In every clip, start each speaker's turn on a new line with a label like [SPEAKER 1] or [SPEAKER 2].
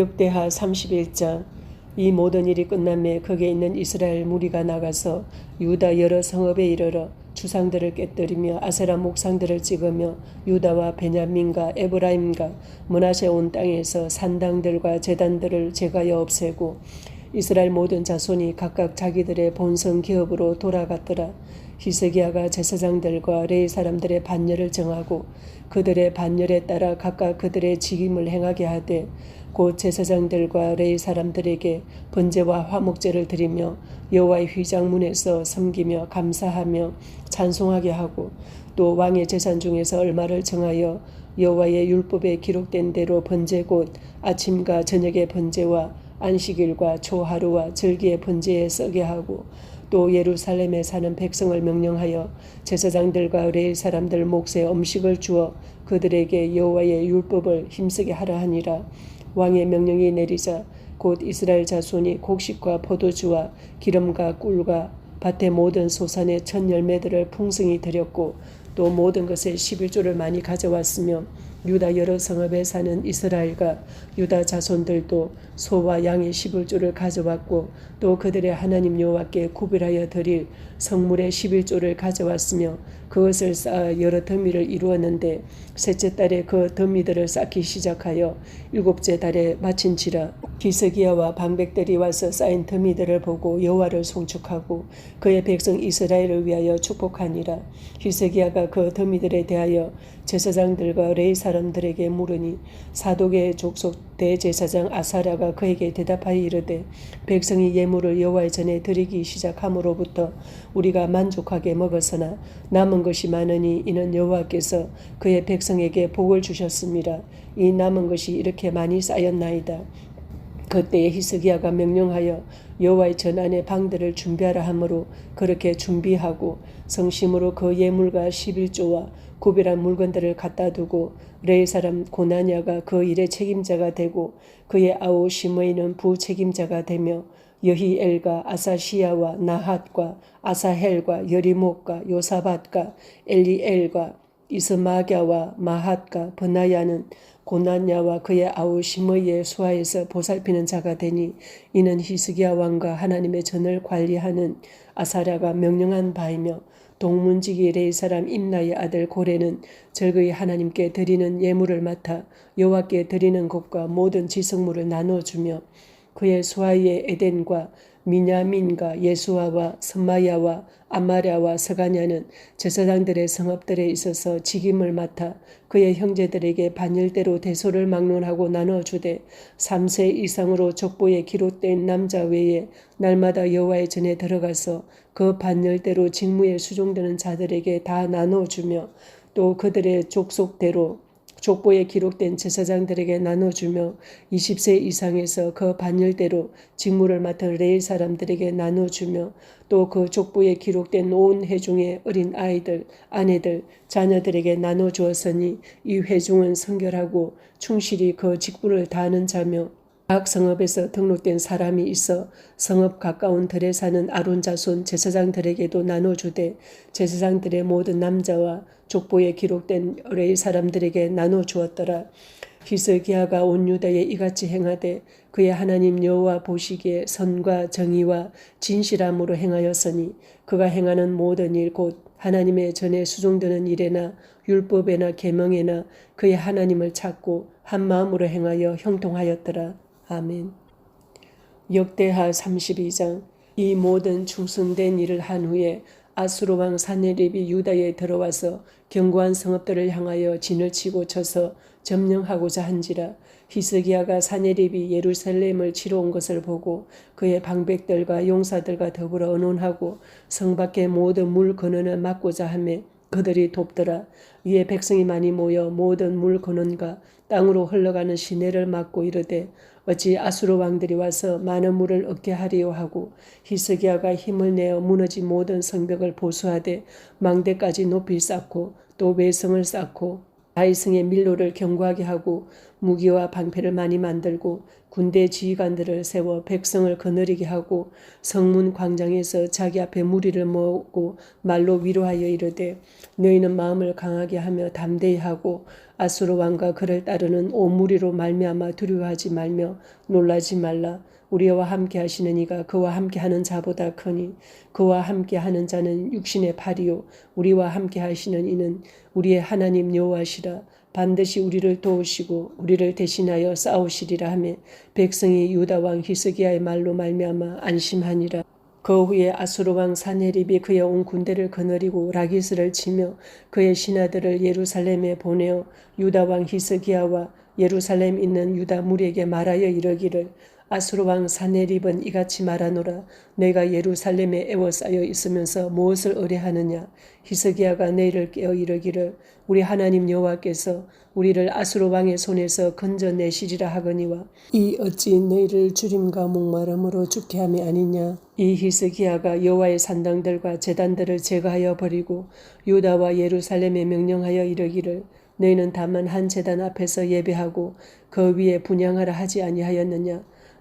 [SPEAKER 1] 역대하 31장 이 모든 일이 끝남에 거기에 있는 이스라엘 무리가 나가서 유다 여러 성읍에 이르러 주상들을 깨뜨리며 아세라 목상들을 찍으며 유다와 베냐민과 에브라임과 문하세 온 땅에서 산당들과 제단들을 제가여 없애고 이스라엘 모든 자손이 각각 자기들의 본성 기업으로 돌아갔더라. 히스기야가 제사장들과 레이 사람들의 반열을 정하고 그들의 반열에 따라 각각 그들의 직임을 행하게 하되 곧 제사장들과 레이 사람들에게 번제와 화목제를 드리며 여호와의 휘장문에서 섬기며 감사하며 찬송하게 하고 또 왕의 재산 중에서 얼마를 정하여 여호와의 율법에 기록된 대로 번제 곧 아침과 저녁의 번제와 안식일과 초하루와 절기의 번제에 쓰게 하고 또 예루살렘에 사는 백성을 명령하여 제사장들과 레일 사람들 몫에 음식을 주어 그들에게 여호와의 율법을 힘쓰게 하라 하니라. 왕의 명령이 내리자 곧 이스라엘 자손이 곡식과 포도주와 기름과 꿀과 밭의 모든 소산의 첫 열매들을 풍성히 드렸고 또 모든 것에 11조를 많이 가져왔으며 유다 여러 성읍에 사는 이스라엘과 유다 자손들도 소와 양의 11조를 가져왔고 또 그들의 하나님 여호와께 구별하여 드릴 성물의 11조를 가져왔으며 그것을 쌓아 여러 더미를 이루었는데 셋째 달에 그 더미들을 쌓기 시작하여 일곱째 달에 마친지라 기스기야와 방백들이 와서 쌓인 더미들을 보고 여호와를 송축하고 그의 백성 이스라엘을 위하여 축복하니라. 히스기야가 그 더미들에 대하여 제사장들과 레이 사람들에게 물으니 사독의 족속 대제사장 아사랴가 그에게 대답하여 이르되 백성이 예물을 여호와의 전에 드리기 시작함으로부터 우리가 만족하게 먹었으나 남은 것이 많으니 이는 여호와께서 그의 백성에게 복을 주셨습니다. 이 남은 것이 이렇게 많이 쌓였나이다. 그때에 히스기야가 명령하여 여호와의 전안의 방들을 준비하라 하므로 그렇게 준비하고 성심으로 그 예물과 11조와 구별한 물건들을 갖다 두고 레이 사람 고나냐가 그 일의 책임자가 되고 그의 아우 시므이는 부책임자가 되며 여히엘과 아사시야와 나핫과 아사헬과 여리목과 요사밭과 엘리엘과 이스마갸와 마핫과 버나야는 고난야와 그의 아우 시므이의 수하에서 보살피는 자가 되니 이는 히스기야 왕과 하나님의 전을 관리하는 아사랴가 명령한 바이며 동문지기 레이 사람 임나의 아들 고레는 절거히 하나님께 드리는 예물을 맡아 여호와께 드리는 것과 모든 지성물을 나눠주며 그의 수하의 에덴과 미냐민과 예수아와 선마야와 아마랴와 서가냐는 제사장들의 성읍들에 있어서 직임을 맡아 그의 형제들에게 반일대로 대소를 막론하고 나눠주되 3세 이상으로 족보에 기록된 남자 외에 날마다 여호와의 전에 들어가서 그 반열대로 직무에 수종되는 자들에게 다 나눠주며 또 그들의 족속대로 족보에 기록된 제사장들에게 나눠주며 20세 이상에서 그 반열대로 직무를 맡은 레일 사람들에게 나눠주며 또 그 족보에 기록된 온 회중의 어린 아이들, 아내들, 자녀들에게 나눠주었으니 이 회중은 성결하고 충실히 그 직분을 다하는 자며 각 성읍에서 등록된 사람이 있어 성읍 가까운 들에 사는 아론 자손 제사장들에게도 나눠주되 제사장들의 모든 남자와 족보에 기록된 레이 사람들에게 나눠주었더라. 히스기야가 온 유다에 이같이 행하되 그의 하나님 여호와 보시기에 선과 정의와 진실함으로 행하였으니 그가 행하는 모든 일 곧 하나님의 전에 수종되는 일에나 율법에나 계명에나 그의 하나님을 찾고 한 마음으로 행하여 형통하였더라. 아멘. 역대하 32장 이 모든 충성된 일을 한 후에 아수르 왕 사네립이 유다에 들어와서 견고한 성읍들을 향하여 진을 치고 쳐서 점령하고자 한지라 히스기야가 사네립이 예루살렘을 치러 온 것을 보고 그의 방백들과 용사들과 더불어 언론하고 성 밖의 모든 물 근원을 막고자 하며 그들이 돕더라. 이에 백성이 많이 모여 모든 물 근원과 땅으로 흘러가는 시내를 막고 이르되 어찌 아수르 왕들이 와서 많은 물을 얻게 하리요 하고 히스기야가 힘을 내어 무너진 모든 성벽을 보수하되 망대까지 높이 쌓고 또 외성을 쌓고 다이승의 밀로를 견고하게 하고 무기와 방패를 많이 만들고 군대 지휘관들을 세워 백성을 거느리게 하고 성문 광장에서 자기 앞에 무리를 모으고 말로 위로하여 이르되 너희는 마음을 강하게 하며 담대히 하고 아수르 왕과 그를 따르는 온 무리로 말미암아 두려워하지 말며 놀라지 말라. 우리와 함께 하시는 이가 그와 함께 하는 자보다 크니 그와 함께 하는 자는 육신의 팔이요. 우리와 함께 하시는 이는 우리의 하나님 여호와시라. 반드시 우리를 도우시고 우리를 대신하여 싸우시리라 하며 백성이 유다 왕 히스기야의 말로 말미암아 안심하니라 그 후에 아수르 왕 사네립이 그의 온 군대를 거느리고 라기스를 치며 그의 신하들을 예루살렘에 보내어 유다 왕 히스기야와 예루살렘 있는 유다 무리에게 말하여 이르기를 아수르 왕 사네립은 이같이 말하노라. 내가 예루살렘에 애워싸여 있으면서 무엇을 의뢰하느냐? 히스기야가 내일을 깨어 이르기를 우리 하나님 여호와께서 우리를 아수르 왕의 손에서 건져내시리라 하거니와 이 어찌 너희를 주림과 목마름으로 죽게 함이 아니냐? 이 히스기야가 여호와의 산당들과 제단들을 제거하여 버리고 유다와 예루살렘에 명령하여 이르기를 너희는 다만 한 제단 앞에서 예배하고 그 위에 분양하라 하지 아니하였느냐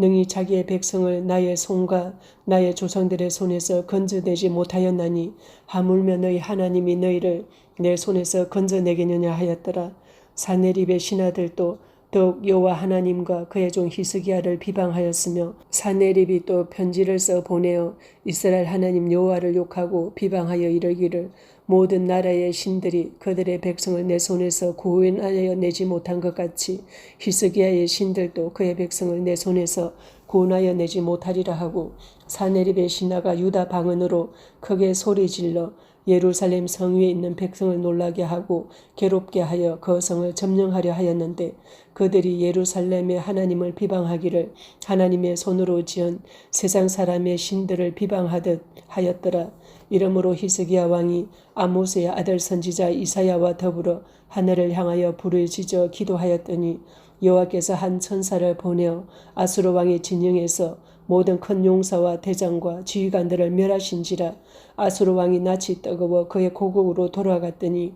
[SPEAKER 1] 능히 자기의 백성을 나의 손과 나의 조상들의 손에서 건져내지 못하였나니 하물며 너희 하나님이 너희를 내 손에서 건져내겠느냐 하였더라. 사내립의 신하들도 더욱 여호와 하나님과 그의 종 히스기야를 비방하였으며 사내립이 또 편지를 써 보내어 이스라엘 하나님 여호와를 욕하고 비방하여 이르기를 모든 나라의 신들이 그들의 백성을 내 손에서 구원하여 내지 못한 것 같이 히스기야의 신들도 그의 백성을 내 손에서 구원하여 내지 못하리라 하고 사내립의 신하가 유다 방언으로 크게 소리 질러 예루살렘 성 위에 있는 백성을 놀라게 하고 괴롭게 하여 그 성을 점령하려 하였는데 그들이 예루살렘의 하나님을 비방하기를 하나님의 손으로 지은 세상 사람의 신들을 비방하듯 하였더라. 이러므로 히스기야 왕이 아모스의 아들 선지자 이사야와 더불어 하늘을 향하여 불을 지져 기도하였더니 여호와께서 한 천사를 보내어 아수르 왕의 진영에서 모든 큰 용사와 대장과 지휘관들을 멸하신지라 아수르 왕이 낯이 뜨거워 그의 고국으로 돌아갔더니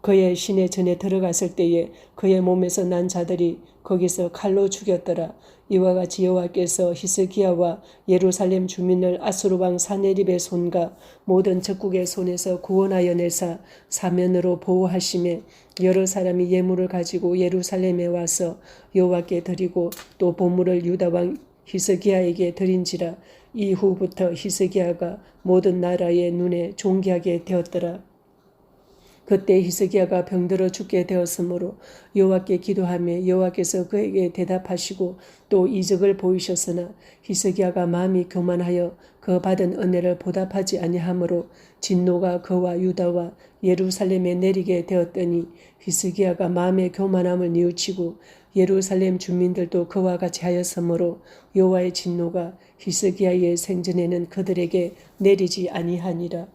[SPEAKER 1] 그의 신의 전에 들어갔을 때에 그의 몸에서 난 자들이 거기서 칼로 죽였더라. 이와 같이 여호와께서 히스기야와 예루살렘 주민을 아수르 왕 사네립의 손과 모든 적국의 손에서 구원하여 내사 사면으로 보호하심에 여러 사람이 예물을 가지고 예루살렘에 와서 여호와께 드리고 또 보물을 유다 왕 히스기야에게 드린지라 이후부터 히스기야가 모든 나라의 눈에 존귀하게 되었더라. 그때 히스기야가 병들어 죽게 되었으므로 여호와께 기도하며 여호와께서 그에게 대답하시고 또 이적을 보이셨으나 히스기야가 마음이 교만하여 그 받은 은혜를 보답하지 아니하므로 진노가 그와 유다와 예루살렘에 내리게 되었더니 히스기야가 마음의 교만함을 뉘우치고 예루살렘 주민들도 그와 같이 하였으므로 여호와의 진노가 히스기야의 생전에는 그들에게 내리지 아니하니라.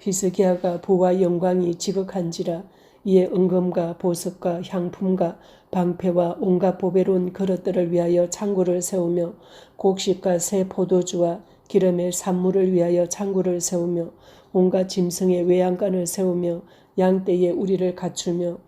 [SPEAKER 1] 히스기야가 부와 영광이 지극한지라 이에 은금과 보석과 향품과 방패와 온갖 보배로운 그릇들을 위하여 창고를 세우며 곡식과 새 포도주와 기름의 산물을 위하여 창고를 세우며 온갖 짐승의 외양간을 세우며 양떼에 우리를 갖추며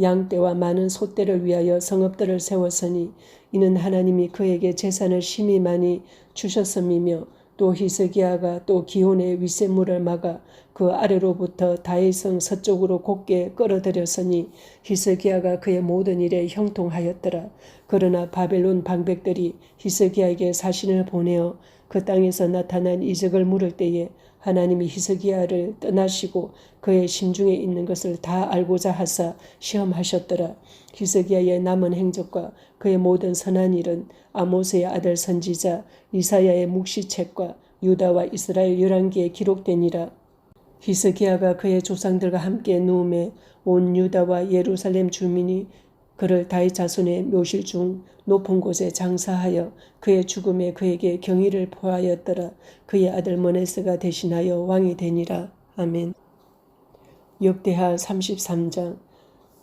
[SPEAKER 1] 양떼와 많은 소떼를 위하여 성읍들을 세웠으니 이는 하나님이 그에게 재산을 심히 많이 주셨음이며 또 히스기야가 또 기온의 위세물을 막아 그 아래로부터 다이성 서쪽으로 곧게 끌어들였으니 히스기야가 그의 모든 일에 형통하였더라. 그러나 바벨론 방백들이 히스기야에게 사신을 보내어 그 땅에서 나타난 이적을 물을 때에 하나님이 히스기야를 떠나시고 그의 심중에 있는 것을 다 알고자 하사 시험하셨더라. 히스기야의 남은 행적과 그의 모든 선한 일은 아모스의 아들 선지자 이사야의 묵시책과 유다와 이스라엘 열왕기에 기록되니라. 히스기야가 그의 조상들과 함께 누움에 온 유다와 예루살렘 주민이 그를 다윗 자손의 묘실 중 높은 곳에 장사하여 그의 죽음에 그에게 경의를 포하였더라. 그의 아들 머네스가 대신하여 왕이 되니라. 아멘. 역대하 33장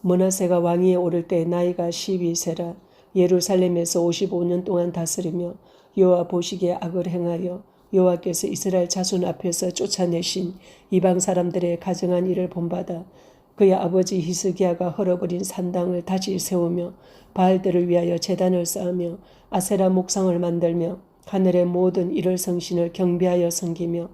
[SPEAKER 1] 머나세가 왕위에 오를 때 나이가 12세라 예루살렘에서 55년 동안 다스리며 여호와 보시기에 악을 행하여 여호와께서 이스라엘 자손 앞에서 쫓아내신 이방 사람들의 가정한 일을 본받아 그의 아버지 히스기야가 헐어버린 산당을 다시 세우며 바알들을 위하여 제단을 쌓으며 아세라 목상을 만들며 하늘의 모든 이를 성신을 경배하여 섬기며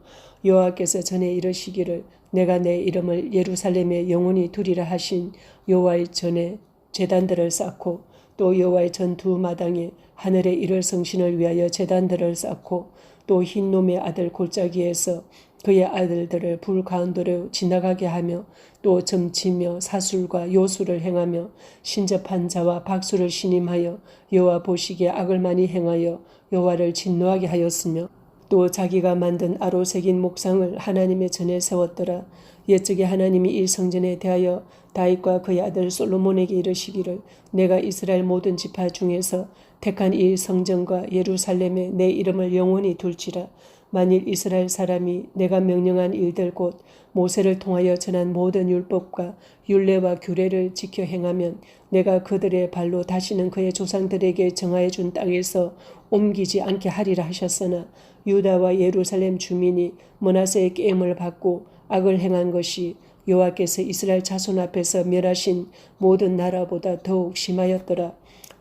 [SPEAKER 1] 여호와께서 전에 이르시기를 내가 내 이름을 예루살렘에 영원히 두리라 하신 여호와의 전에 제단들을 쌓고 또 여호와의 전두 마당에 하늘의 이를 성신을 위하여 제단들을 쌓고 또 흰놈의 아들 골짜기에서 그의 아들들을 불 가운데로 지나가게 하며 또 점치며 사술과 요술을 행하며 신접한 자와 박수를 신임하여 여호와 보시기에 악을 많이 행하여 여호와를 진노하게 하였으며 또 자기가 만든 아로 새긴 목상을 하나님의 전에 세웠더라. 옛적에 하나님이 이 성전에 대하여 다윗과 그의 아들 솔로몬에게 이르시기를 내가 이스라엘 모든 지파 중에서 택한 이 성전과 예루살렘에 내 이름을 영원히 둘지라. 만일 이스라엘 사람이 내가 명령한 일들 곧 모세를 통하여 전한 모든 율법과 율례와 규례를 지켜 행하면 내가 그들의 발로 다시는 그의 조상들에게 정하여 준 땅에서 옮기지 않게 하리라 하셨으나 유다와 예루살렘 주민이 머나세의 게임을 받고 악을 행한 것이 여호와께서 이스라엘 자손 앞에서 멸하신 모든 나라보다 더욱 심하였더라.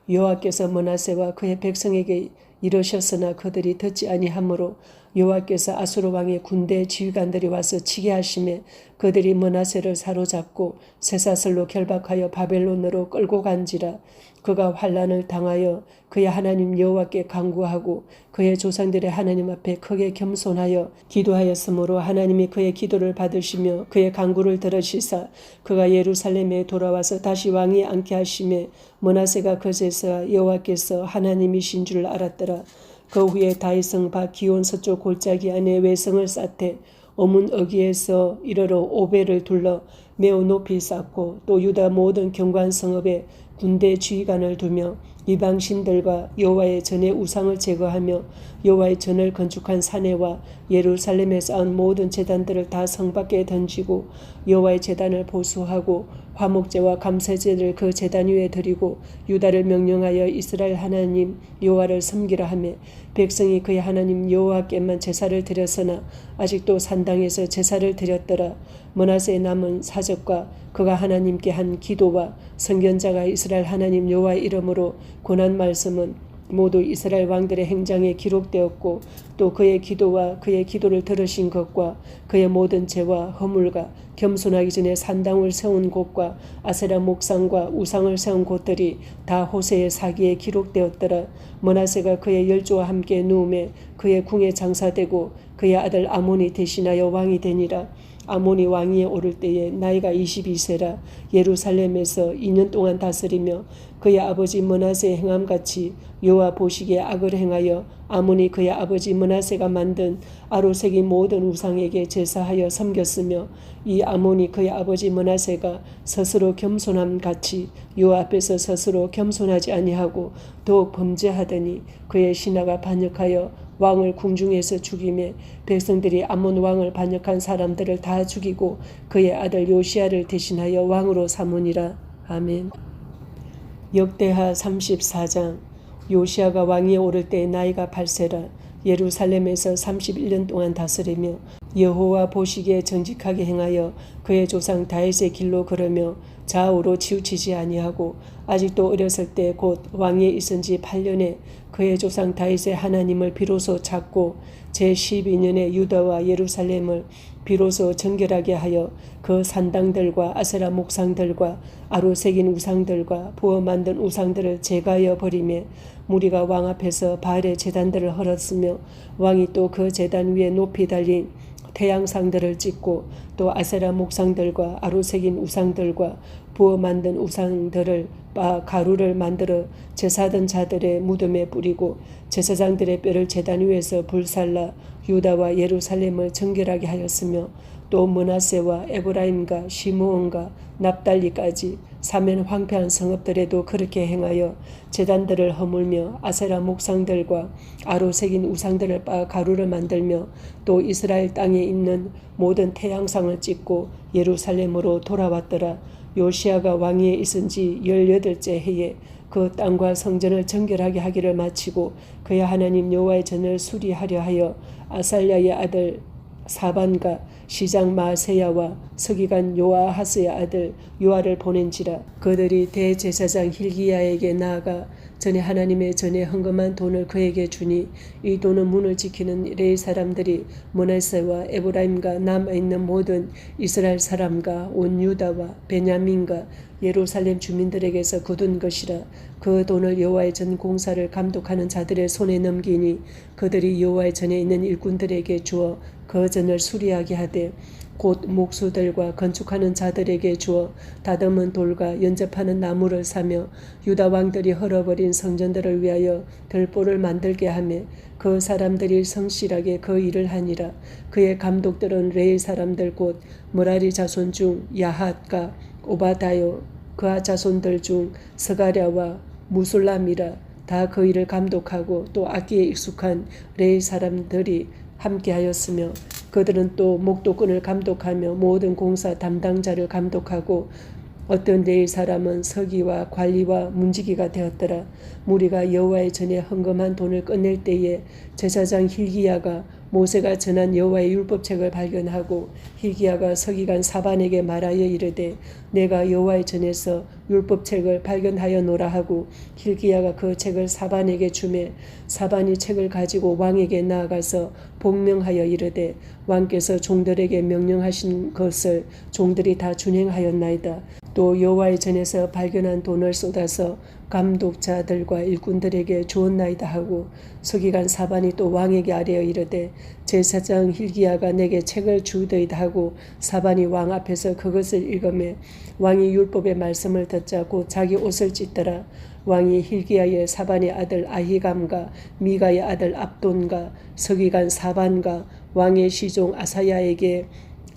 [SPEAKER 1] 여호와께서 머나세와 그의 백성에게 이르셨으나 그들이 듣지 아니하므로 여호와께서 아수르 왕의 군대 지휘관들이 와서 치게 하심에 그들이 머나세를 사로잡고 쇠사슬로 결박하여 바벨론으로 끌고 간지라 그가 환란을 당하여 그의 하나님 여호와께 간구하고 그의 조상들의 하나님 앞에 크게 겸손하여 기도하였으므로 하나님이 그의 기도를 받으시며 그의 간구를 들으시사 그가 예루살렘에 돌아와서 다시 왕이 앉게 하심에 머나세가 그제서 여호와께서 하나님이신 줄 알았더라. 그 후에 다이성 바 기온 서쪽 골짜기 안에 외성을 쌓되 어문 어기에서 이르러 오베를 둘러 매우 높이 쌓고 또 유다 모든 경관 성읍에 군대 지휘관을 두며 이방 신들과 여호와의 전의 우상을 제거하며 여호와의 전을 건축한 사내와 예루살렘에 쌓은 모든 재단들을 다 성 밖에 던지고 여호와의 재단을 보수하고 화목제와 감사제를 그 재단 위에 드리고 유다를 명령하여 이스라엘 하나님 여호와를 섬기라 하며 백성이 그의 하나님 여호와께만 제사를 드렸으나 아직도 산당에서 제사를 드렸더라. 머나세의 남은 사적과 그가 하나님께 한 기도와 선견자가 이스라엘 하나님 여호와의 이름으로 고난 말씀은 모두 이스라엘 왕들의 행장에 기록되었고 또 그의 기도와 그의 기도를 들으신 것과 그의 모든 죄와 허물과 겸손하기 전에 산당을 세운 곳과 아세라 목상과 우상을 세운 곳들이 다 호세의 사기에 기록되었더라. 머나세가 그의 열조와 함께 누움에 그의 궁에 장사되고 그의 아들 아몬이 대신하여 왕이 되니라. 아몬이 왕위에 오를 때에 나이가 22세라 예루살렘에서 2년 동안 다스리며 그의 아버지 머나세의 행함같이 여호와 보시기에 악을 행하여 아몬이 그의 아버지 머나세가 만든 아로색이 모든 우상에게 제사하여 섬겼으며 이 아몬이 그의 아버지 머나세가 스스로 겸손함 같이 여호와 앞에서 스스로 겸손하지 아니하고 더욱 범죄하더니 그의 신하가 반역하여 왕을 궁중에서 죽임에 백성들이 아몬 왕을 반역한 사람들을 다 죽이고 그의 아들 요시아를 대신하여 왕으로 삼으니라. 아멘. 역대하 34장 요시아가 왕위에 오를 때 나이가 8세라 예루살렘에서 31년 동안 다스리며 여호와 보시기에 정직하게 행하여 그의 조상 다윗의 길로 걸으며 좌우로 치우치지 아니하고 아직도 어렸을 때 곧 왕위에 있은 지 8년에 그의 조상 다윗의 하나님을 비로소 찾고 제12년에 유다와 예루살렘을 비로소 정결하게 하여 그 산당들과 아세라 목상들과 아로 새긴 우상들과 부어 만든 우상들을 제거하여 버리며 무리가 왕 앞에서 바알의 재단들을 헐었으며 왕이 또 그 재단 위에 높이 달린 태양상들을 찍고 또 아세라 목상들과 아로 새긴 우상들과 부어 만든 우상들을 바 가루를 만들어 제사던 자들의 무덤에 뿌리고 제사장들의 뼈를 제단 위에서 불살라 유다와 예루살렘을 정결하게 하였으며 또 문하세와 에브라임과 시므온과 납달리까지 사면 황폐한 성읍들에도 그렇게 행하여 제단들을 허물며 아세라 목상들과 아로 새긴 우상들을 빻아 가루를 만들며 또 이스라엘 땅에 있는 모든 태양상을 찍고 예루살렘으로 돌아왔더라. 요시아가 왕위에 있은 지 열여덟째 해에 그 땅과 성전을 정결하게 하기를 마치고 그의 하나님 여호와의 전을 수리하려 하여 아살랴의 아들 사반과 시장 마세야와 서기관 요아하스의 아들 요아를 보낸지라 그들이 대제사장 힐기야에게 나아가 전에 하나님의 전에 헌금한 돈을 그에게 주니 이 돈은 문을 지키는 레이 사람들이 모네세와 에브라임과 남아 있는 모든 이스라엘 사람과 온 유다와 베냐민과 예루살렘 주민들에게서 거둔 것이라 그 돈을 여호와의 전 공사를 감독하는 자들의 손에 넘기니 그들이 여호와의 전에 있는 일꾼들에게 주어 그 전을 수리하게 하되 곧 목수들과 건축하는 자들에게 주어 다듬은 돌과 연접하는 나무를 사며 유다 왕들이 헐어버린 성전들을 위하여 들보를 만들게 하며 그 사람들이 성실하게 그 일을 하니라. 그의 감독들은 레일 사람들 곧 무라리 자손 중 야핫과 오바다요 그아 자손들 중 스가랴와 무술람이라 다 그 일을 감독하고 또 악기에 익숙한 레일 사람들이 함께하였으며 그들은 또 목도꾼을 감독하며 모든 공사 담당자를 감독하고 어떤 레일 사람은 서기와 관리와 문지기가 되었더라. 무리가 여호와의 전에 헌금한 돈을 끝낼 때에 제사장 힐기야가 모세가 전한 여호와의 율법책을 발견하고 힐기야가 서기관 사반에게 말하여 이르되 내가 여호와의 전에서 율법책을 발견하여 노라 하고 힐기야가 그 책을 사반에게 주매 사반이 책을 가지고 왕에게 나아가서 복명하여 이르되 왕께서 종들에게 명령하신 것을 종들이 다 준행하였나이다. 또 여호와의 전에서 발견한 돈을 쏟아서 감독자들과 일꾼들에게 주었나이다 하고 서기관 사반이 또 왕에게 아뢰어 이르되 제사장 힐기야가 내게 책을 주더이다 하고 사반이 왕 앞에서 그것을 읽으며 왕이 율법의 말씀을 듣자 곧 자기 옷을 찢더라. 왕이 힐기야의 사반의 아들 아히감과 미가의 아들 압돈과 서기관 사반과 왕의 시종 아사야에게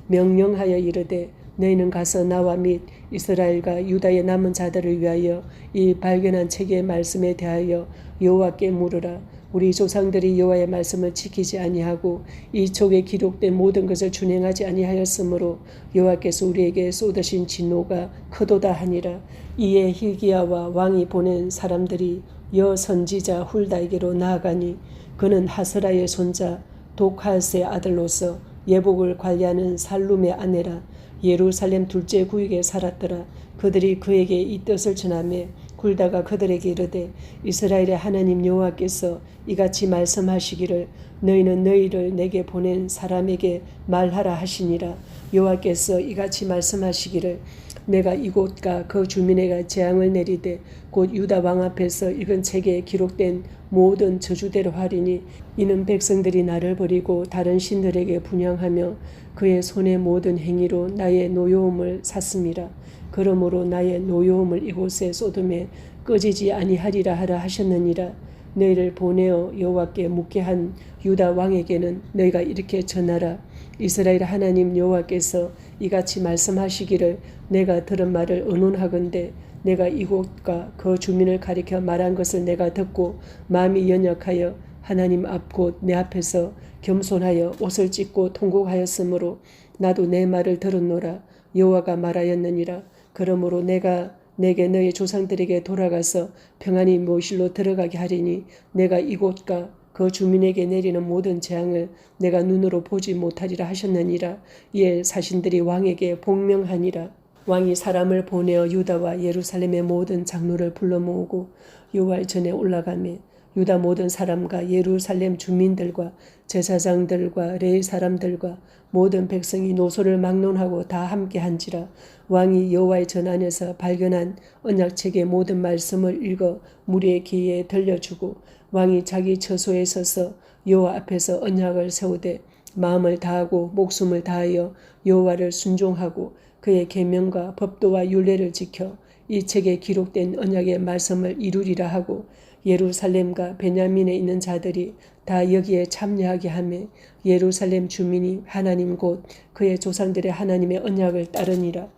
[SPEAKER 1] 명령하여 이르되 너희는 가서 나와 및 이스라엘과 유다의 남은 자들을 위하여 이 발견한 책의 말씀에 대하여 여호와께 물으라. 우리 조상들이 여호와의 말씀을 지키지 아니하고 이 촉에 기록된 모든 것을 준행하지 아니하였으므로 여호와께서 우리에게 쏟으신 진노가 크도다 하니라. 이에 힐기야와 왕이 보낸 사람들이 여 선지자 훌다에게로 나아가니 그는 하스라의 손자 독하스의 아들로서 예복을 관리하는 살룸의 아내라 예루살렘 둘째 구역에 살았더라. 그들이 그에게 이 뜻을 전하며 굴다가 그들에게 이르되 이스라엘의 하나님 여호와께서 이같이 말씀하시기를 너희는 너희를 내게 보낸 사람에게 말하라 하시니라 여호와께서 이같이 말씀하시기를 내가 이곳과 그 주민에게 재앙을 내리되 곧 유다 왕 앞에서 읽은 책에 기록된 모든 저주대로 하리니 이는 백성들이 나를 버리고 다른 신들에게 분양하며 그의 손의 모든 행위로 나의 노여움을 샀음이라. 그러므로 나의 노여움을 이곳에 쏟음에 꺼지지 아니하리라 하라 하셨느니라. 너희를 보내어 여호와께 묻게 한 유다 왕에게는 너희가 이렇게 전하라. 이스라엘 하나님 여호와께서 이같이 말씀하시기를 내가 들은 말을 의논하건대 내가 이곳과 그 주민을 가리켜 말한 것을 내가 듣고 마음이 연약하여 하나님 앞 곧 내 앞에서 겸손하여 옷을 찢고 통곡하였으므로 나도 내 말을 들었노라. 여호와가 말하였느니라. 그러므로 내가 내게 너희 조상들에게 돌아가서 평안히 모실로 들어가게 하리니 내가 이곳과 그 주민에게 내리는 모든 재앙을 내가 눈으로 보지 못하리라 하셨느니라. 이에 사신들이 왕에게 복명하니라. 왕이 사람을 보내어 유다와 예루살렘의 모든 장로를 불러 모으고 여호와의 전에 올라가며 유다 모든 사람과 예루살렘 주민들과 제사장들과 레이 사람들과 모든 백성이 노소를 막론하고 다 함께 한지라. 왕이 여호와의 전 안에서 발견한 언약책의 모든 말씀을 읽어 무리의 귀에 들려주고 왕이 자기 처소에 서서 여호와 앞에서 언약을 세우되 마음을 다하고 목숨을 다하여 여호와를 순종하고 그의 계명과 법도와 율례를 지켜 이 책에 기록된 언약의 말씀을 이루리라 하고 예루살렘과 베냐민에 있는 자들이 다 여기에 참여하게 하며 예루살렘 주민이 하나님 곧 그의 조상들의 하나님의 언약을 따르니라.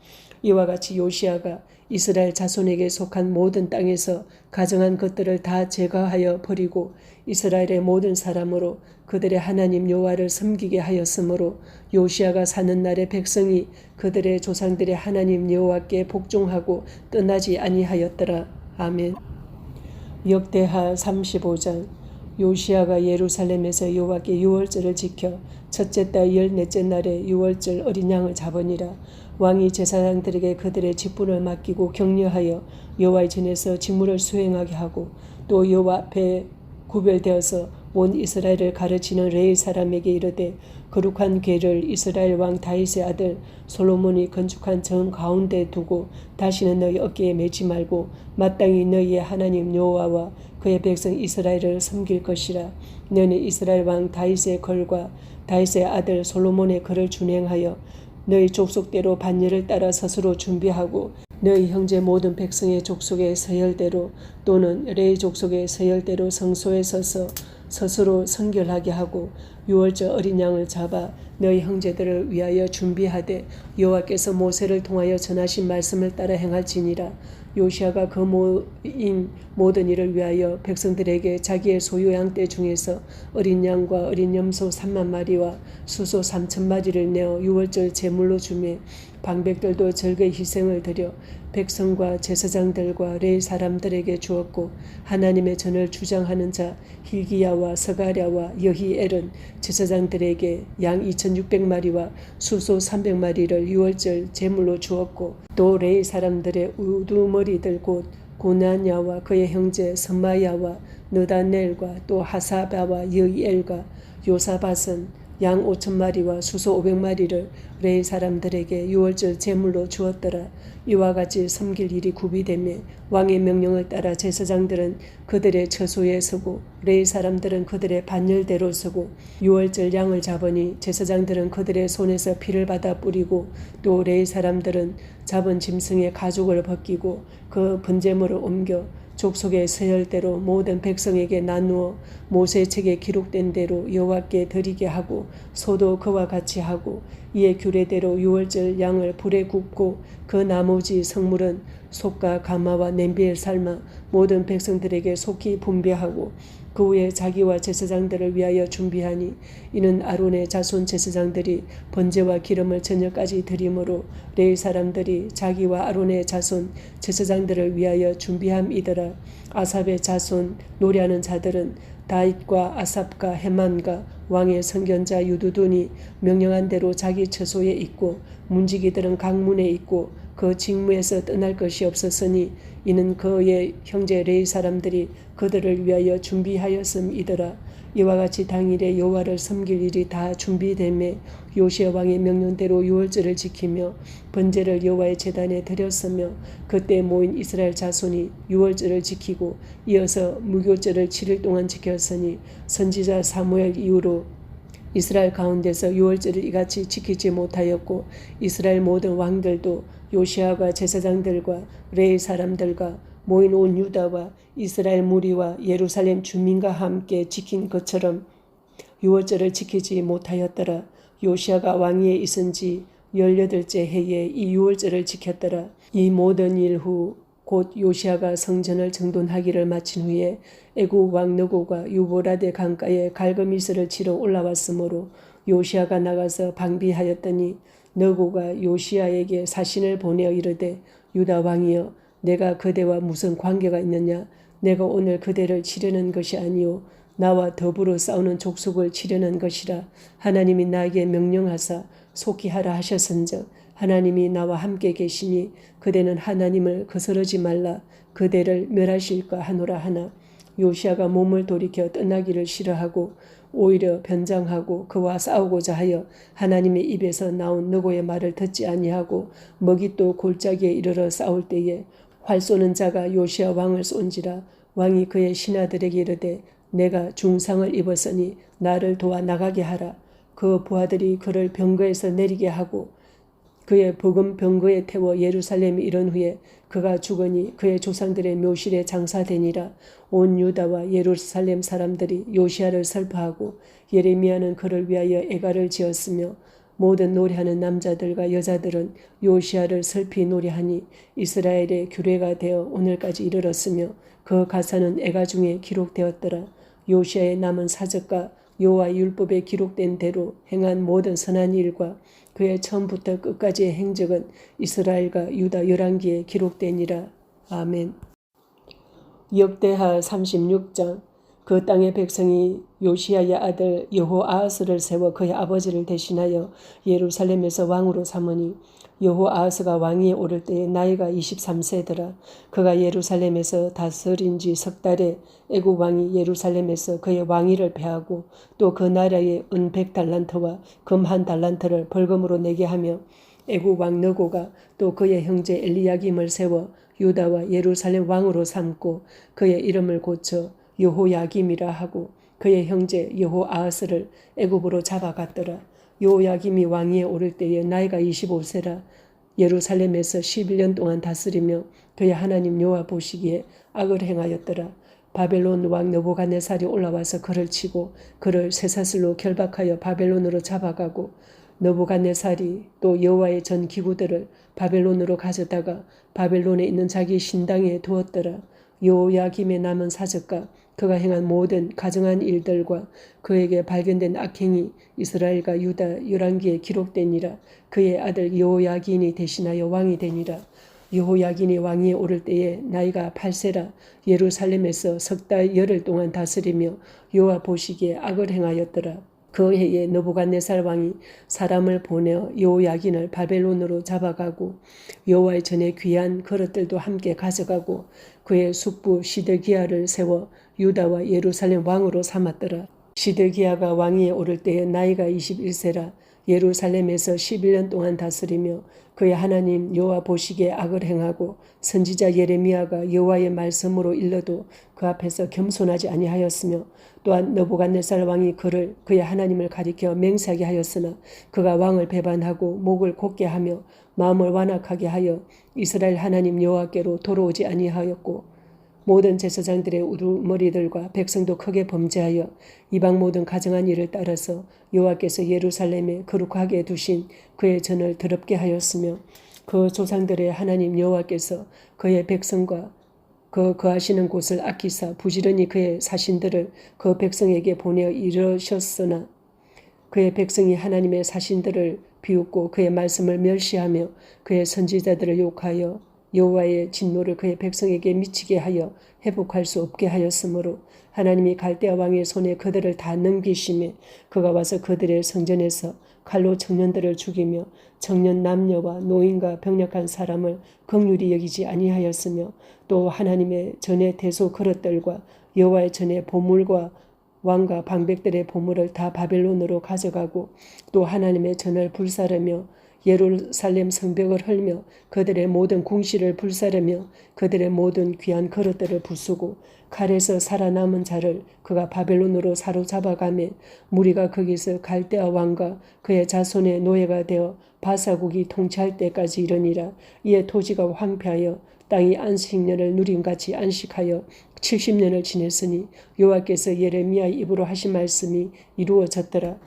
[SPEAKER 1] 이와 같이 요시아가 이스라엘 자손에게 속한 모든 땅에서 가정한 것들을 다 제거하여 버리고 이스라엘의 모든 사람으로 그들의 하나님 여호와를 섬기게 하였으므로 요시아가 사는 날에 백성이 그들의 조상들의 하나님 여호와께 복종하고 떠나지 아니하였더라. 아멘. 역대하 35장 요시아가 예루살렘에서 여호와께 유월절을 지켜 첫째 달 열넷째 날에 유월절 어린 양을 잡으니라 왕이 제사장들에게 그들의 직분을 맡기고 격려하여 여호와의 전에서 직무를 수행하게 하고 또 여호와 앞에 구별되어서 온 이스라엘을 가르치는 레이 사람에게 이르되 거룩한 궤를 이스라엘 왕 다윗의 아들 솔로몬이 건축한 정 가운데 두고 다시는 너희 어깨에 매지 말고 마땅히 너희의 하나님 여호와와 그의 백성 이스라엘을 섬길 것이라. 너는 이스라엘 왕 다윗의 걸과 다윗의 아들 솔로몬의 글을 준행하여 너희 족속대로 반열을 따라 스스로 준비하고 너희 형제 모든 백성의 족속의 서열대로 또는 레이 족속의 서열대로 성소에 서서 스스로 성결하게 하고 유월절 어린 양을 잡아 너희 형제들을 위하여 준비하되 여호와께서 모세를 통하여 전하신 말씀을 따라 행할지니라 요시아가 그 모인 모든 일을 위하여 백성들에게 자기의 소유 양떼 중에서 어린 양과 어린 염소 3만 마리와 수소 3천 마리를 내어 유월절 제물로 주매 방백들도 절개 희생을 드려 백성과 제사장들과 레이 사람들에게 주었고 하나님의 전을 주장하는 자 hil기야와 서가랴와 여히엘은 제사장들에게 양 2600마리와 수소 300마리를 유월절 제물로 주었고 또 레이 사람들의 우두머리들 곧 고나냐와 그의 형제 선마야와 느다넬과 또 하사바와 여이엘과 요사밭은 양 5천 마리와 수소 500마리를 레이 사람들에게 유월절 제물로 주었더라. 이와 같이 섬길 일이 구비되며 왕의 명령을 따라 제사장들은 그들의 처소에 서고 레이 사람들은 그들의 반열대로 서고 유월절 양을 잡으니 제사장들은 그들의 손에서 피를 받아 뿌리고 또 레이 사람들은 잡은 짐승의 가죽을 벗기고 그 번제물을 옮겨 족속의 서열대로 모든 백성에게 나누어 모세 책에 기록된 대로 여호와께 드리게 하고 소도 그와 같이 하고 이에 규례대로 유월절 양을 불에 굽고 그 나머지 성물은 속과 가마와 냄비에 삶아 모든 백성들에게 속히 분배하고 그 후에 자기와 제사장들을 위하여 준비하니 이는 아론의 자손 제사장들이 번제와 기름을 저녁까지 드림으로 레일 사람들이 자기와 아론의 자손 제사장들을 위하여 준비함이더라. 아삽의 자손 노래하는 자들은 다윗과 아삽과 헤만과 왕의 선견자 유두둔이 명령한 대로 자기 처소에 있고 문지기들은 강문에 있고 그 직무에서 떠날 것이 없었으니 이는 그의 형제 레이 사람들이 그들을 위하여 준비하였음이더라. 이와 같이 당일에 여호와를 섬길 일이 다 준비됨에 요시아 왕의 명령대로 유월절을 지키며 번제를 여호와의 제단에 드렸으며 그때 모인 이스라엘 자손이 유월절을 지키고 이어서 무교절을 7일 동안 지켰으니 선지자 사무엘 이후로 이스라엘 가운데서 유월절을 이같이 지키지 못하였고 이스라엘 모든 왕들도 요시아가 제사장들과 레이 사람들과 모인 온 유다와 이스라엘 무리와 예루살렘 주민과 함께 지킨 것처럼 유월절을 지키지 못하였더라. 요시아가 왕위에 있은 지 열여덟째 해에 이 유월절을 지켰더라. 이 모든 일 후 곧 요시아가 성전을 정돈하기를 마친 후에 애국 왕 너고가 유보라데 강가에 갈그미스를 치러 올라왔으므로 요시아가 나가서 방비하였더니 너고가 요시아에게 사신을 보내어 이르되 유다 왕이여 내가 그대와 무슨 관계가 있느냐? 내가 오늘 그대를 치려는 것이 아니요 나와 더불어 싸우는 족속을 치려는 것이라. 하나님이 나에게 명령하사 속히 하라 하셨은즉 하나님이 나와 함께 계시니 그대는 하나님을 거스르지 말라. 그대를 멸하실까 하노라 하나. 요시아가 몸을 돌이켜 떠나기를 싫어하고 오히려 변장하고 그와 싸우고자 하여 하나님의 입에서 나온 너고의 말을 듣지 아니하고 먹이 또 골짜기에 이르러 싸울 때에 활 쏘는 자가 요시아 왕을 쏜지라 왕이 그의 신하들에게 이르되 내가 중상을 입었으니 나를 도와 나가게 하라. 그 부하들이 그를 병거에서 내리게 하고 그의 복음 병거에 태워 예루살렘에 이른 후에 그가 죽으니 그의 조상들의 묘실에 장사되니라 온 유다와 예루살렘 사람들이 요시아를 설파하고 예레미야는 그를 위하여 애가를 지었으며 모든 노래하는 남자들과 여자들은 요시아를 슬피 노래하니 이스라엘의 규례가 되어 오늘까지 이르렀으며 그 가사는 애가 중에 기록되었더라. 요시아의 남은 사적과 여호와 율법에 기록된 대로 행한 모든 선한 일과 그의 처음부터 끝까지의 행적은 이스라엘과 유다 열왕기에 기록되니라. 아멘. 역대하 36장 그 땅의 백성이 요시아의 아들 여호아하스를 세워 그의 아버지를 대신하여 예루살렘에서 왕으로 삼으니 여호아하스가 왕위에 오를 때에 나이가 23세더라. 그가 예루살렘에서 다스린 지 석 달에 애굽 왕이 예루살렘에서 그의 왕위를 패하고 또 그 나라에 은백 달란트와 금 한 달란트를 벌금으로 내게 하며 애굽 왕 너고가 또 그의 형제 엘리야김을 세워 유다와 예루살렘 왕으로 삼고 그의 이름을 고쳐 여호야김이라 하고 그의 형제 여호아하스를 애굽으로 잡아갔더라. 여호야김이 왕위에 오를 때에 나이가 25세라 예루살렘에서 11년 동안 다스리며 그의 하나님 여호와 보시기에 악을 행하였더라. 바벨론 왕 느부갓네살이 올라와서 그를 치고 그를 쇠사슬로 결박하여 바벨론으로 잡아가고 느부갓네살이 또 여호와의 전 기구들을 바벨론으로 가져다가 바벨론에 있는 자기 신당에 두었더라. 여호야김의 남은 사적과 그가 행한 모든 가정한 일들과 그에게 발견된 악행이 이스라엘과 유다 열왕기에 기록되니라. 그의 아들 여호야긴이 대신하여 왕이 되니라. 여호야긴이 왕위에 오를 때에 나이가 8세라. 예루살렘에서 석 달 열흘 동안 다스리며 여호와 보시기에 악을 행하였더라. 그 해에 느부갓네살 왕이 사람을 보내어 여호야긴을 바벨론으로 잡아가고 여호와의 전에 귀한 그릇들도 함께 가져가고 그의 숙부 시드기야를 세워 유다와 예루살렘 왕으로 삼았더라. 시드기야가 왕위에 오를 때에 나이가 21세라 예루살렘에서 11년 동안 다스리며 그의 하나님 여호와 보시기에 악을 행하고 선지자 예레미야가 여호와의 말씀으로 일러도 그 앞에서 겸손하지 아니하였으며 또한 너부갓네살 왕이 그를 그의 하나님을 가리켜 맹세하게 하였으나 그가 왕을 배반하고 목을 곧게 하며 마음을 완악하게 하여 이스라엘 하나님 여호와께로 돌아오지 아니하였고 모든 제사장들의 우두머리들과 백성도 크게 범죄하여 이방 모든 가정한 일을 따라서 여호와께서 예루살렘에 거룩하게 두신 그의 전을 더럽게 하였으며 그 조상들의 하나님 여호와께서 그의 백성과 그 거하시는 곳을 아끼사 부지런히 그의 사신들을 그 백성에게 보내어 이르셨으나 그의 백성이 하나님의 사신들을 비웃고 그의 말씀을 멸시하며 그의 선지자들을 욕하여 여호와의 진노를 그의 백성에게 미치게 하여 회복할 수 없게 하였으므로 하나님이 갈대아 왕의 손에 그들을 다 넘기심에 그가 와서 그들의 성전에서 칼로 청년들을 죽이며 청년 남녀와 노인과 병력한 사람을 극률이 여기지 아니하였으며 또 하나님의 전의 대소 그릇들과 여호와의 전의 보물과 왕과 방백들의 보물을 다 바벨론으로 가져가고 또 하나님의 전을 불사르며 예루살렘 성벽을 헐며 그들의 모든 궁시를 불사르며 그들의 모든 귀한 그릇들을 부수고 칼에서 살아남은 자를 그가 바벨론으로 사로잡아가며 무리가 거기서 갈대아 왕과 그의 자손의 노예가 되어 바사국이 통치할 때까지 이르니라 이에 토지가 황폐하여 땅이 안식년을 누림같이 안식하여 70년을 지냈으니 여호와께서 예레미야 입으로 하신 말씀이 이루어졌더라.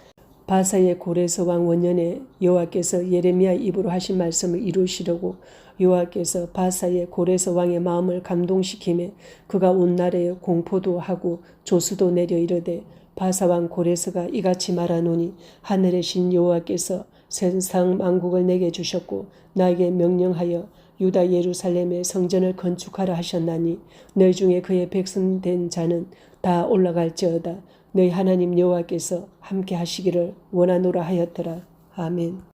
[SPEAKER 1] 바사의 고레스 왕 원년에 여호와께서 예레미야 입으로 하신 말씀을 이루시려고 여호와께서 바사의 고레스 왕의 마음을 감동시키며 그가 온 날에 공포도 하고 조수도 내려 이르되 바사 왕 고레스가 이같이 말하노니 하늘의 신 여호와께서 세상 만국을 내게 주셨고 나에게 명령하여 유다 예루살렘의 성전을 건축하라 하셨나니 너희 중에 그의 백성 된 자는 다 올라갈지어다 너희 하나님 여호와께서 함께 하시기를 원하노라 하였더라. 아멘.